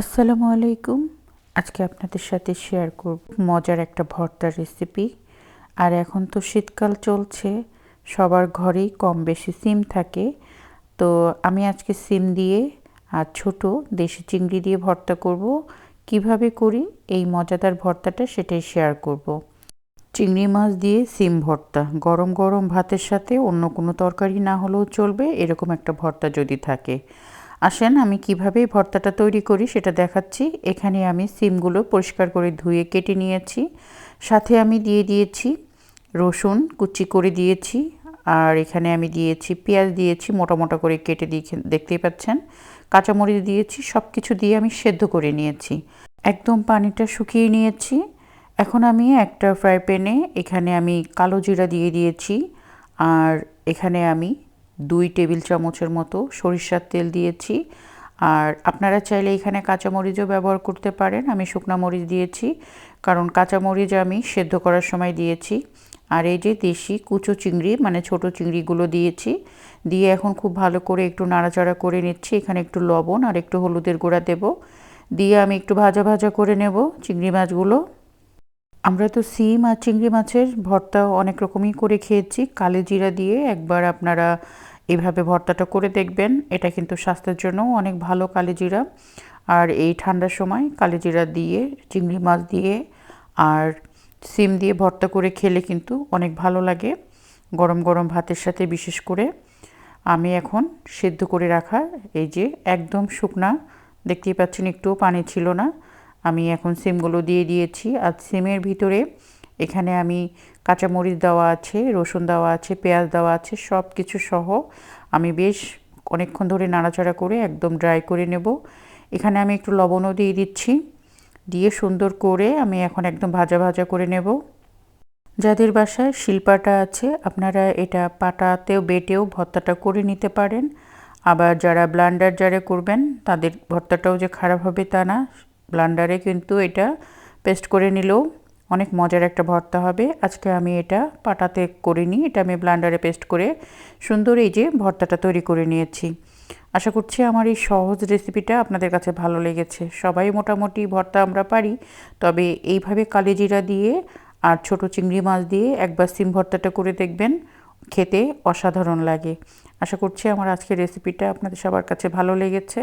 আসসালামু আলাইকুম। আজকে আপনাদের সাথে শেয়ার করব মজার একটা ভর্তার রেসিপি আর এখন তো শীতকাল চলছে, সবার ঘরেই কম বেশি সিম থাকে। তো আমি আজকে সিম দিয়ে আর ছোট দেশি চিংড়ি দিয়ে ভর্তা করব। কীভাবে করি, এই মজাদার ভর্তাটা সেটাই শেয়ার করব। চিংড়ি মাছ দিয়ে সিম ভর্তা, গরম গরম ভাতের সাথে অন্য কোনো তরকারি না হলেও চলবে, এরকম একটা ভর্তা যদি থাকে। আসেন, আমি কীভাবে ভর্তাটা তৈরি করি সেটা দেখাচ্ছি। এখানে আমি সিমগুলো পরিষ্কার করে ধুয়ে কেটে নিয়েছি। সাথে আমি দিয়ে দিয়েছি রসুন, কুচি করে দিয়েছি। আর এখানে আমি দিয়েছি পেঁয়াজ দিয়েছি, মোটা মোটা করে কেটে দিয়ে দেখতেই পাচ্ছেন। কাঁচামরিচ দিয়েছি সব কিছু দিয়ে আমি সেদ্ধ করে নিয়েছি। একদম পানিটা শুকিয়ে নিয়েছি। এখন আমি একটা ফ্রাই প্যানে এখানে আমি কালো জিরা দিয়ে দিয়েছি। আর এখানে আমি দুই টেবিল চামচের মতো সরিষার তেল দিয়েছি। আর আপনারা চাইলে এখানে কাঁচামরিচও ব্যবহার করতে পারেন। আমি শুকনা মরিচ দিয়েছি, কারণ কাঁচামরিচ আমি সেদ্ধ করার সময় দিয়েছি। আর এই যে দেশি কুচো চিংড়ি মানে ছোট চিংড়িগুলো দিয়েছি, দিয়ে এখন খুব ভালো করে একটু নাড়াচাড়া করে নিচ্ছি। এখানে একটু লবণ আর একটু হলুদের গুঁড়া দেব। দিয়ে আমি একটু ভাজা ভাজা করে নেব চিংড়ি মাছগুলো। আমরা তো সিম আর চিংড়ি মাছের ভর্তা অনেক রকমই করে খেয়েছি। কালে জিরা দিয়ে একবার আপনারা এভাবে ভর্তাটা করে দেখবেন। এটা কিন্তু স্বাস্থ্যের জন্য অনেক ভালো কালে জিরা। আর এই ঠান্ডার সময় কালে জিরা দিয়ে, চিংড়ি মাছ দিয়ে আর সিম দিয়ে ভর্তা করে খেলে কিন্তু অনেক ভালো লাগে। গরম গরম ভাতের সাথে বিশেষ করে। আমি এখন সেদ্ধ করে রাখা এই যে একদম শুকনা, দেখতেই পাচ্ছেন একটুও পানি ছিল না। আমি এখন সিমগুলো দিয়ে দিয়েছি। আর সিমের ভিতরে এখানে আমি কাঁচামরিচ দেওয়া আছে, রসুন দেওয়া আছে, পেঁয়াজ দেওয়া আছে সব কিছু সহ আমি বেশ অনেকক্ষণ ধরে নাড়াচাড়া করে একদম ড্রাই করে নেব। এখানে আমি একটু লবণও দিয়ে দিচ্ছি। দিয়ে সুন্দর করে আমি এখন একদম ভাজা ভাজা করে নেব। যাদের বাসায় শিলপাটা আছে, আপনারা এটা পাটাতেও, বেটেও ভর্তাটা করে নিতে পারেন। আবার যারা ব্লান্ডার যারা করবেন, তাদের ভর্তাটাও যে খারাপ হবে তা না। ব্লান্ডারে কিন্তু এটা পেস্ট করে নিলেও অনেক মজার একটা ভর্তা হবে। আজকে আমি এটা পাটাতে করিনি, এটা আমি ব্লান্ডারে পেস্ট করে সুন্দর এই যে ভর্তাটা তৈরি করে নিয়েছি। আশা করছি আমার এই সহজ রেসিপিটা আপনাদের কাছে ভালো লেগেছে। সবাই মোটামুটি ভর্তা আমরা পারি, তবে এইভাবে কালিজিরা দিয়ে আর ছোট চিংড়ি মাছ দিয়ে একবার সিম ভর্তাটা করে দেখবেন, খেতে অসাধারণ লাগে। আশা করছি আমার আজকের রেসিপিটা আপনাদের সবার কাছে ভালো লেগেছে।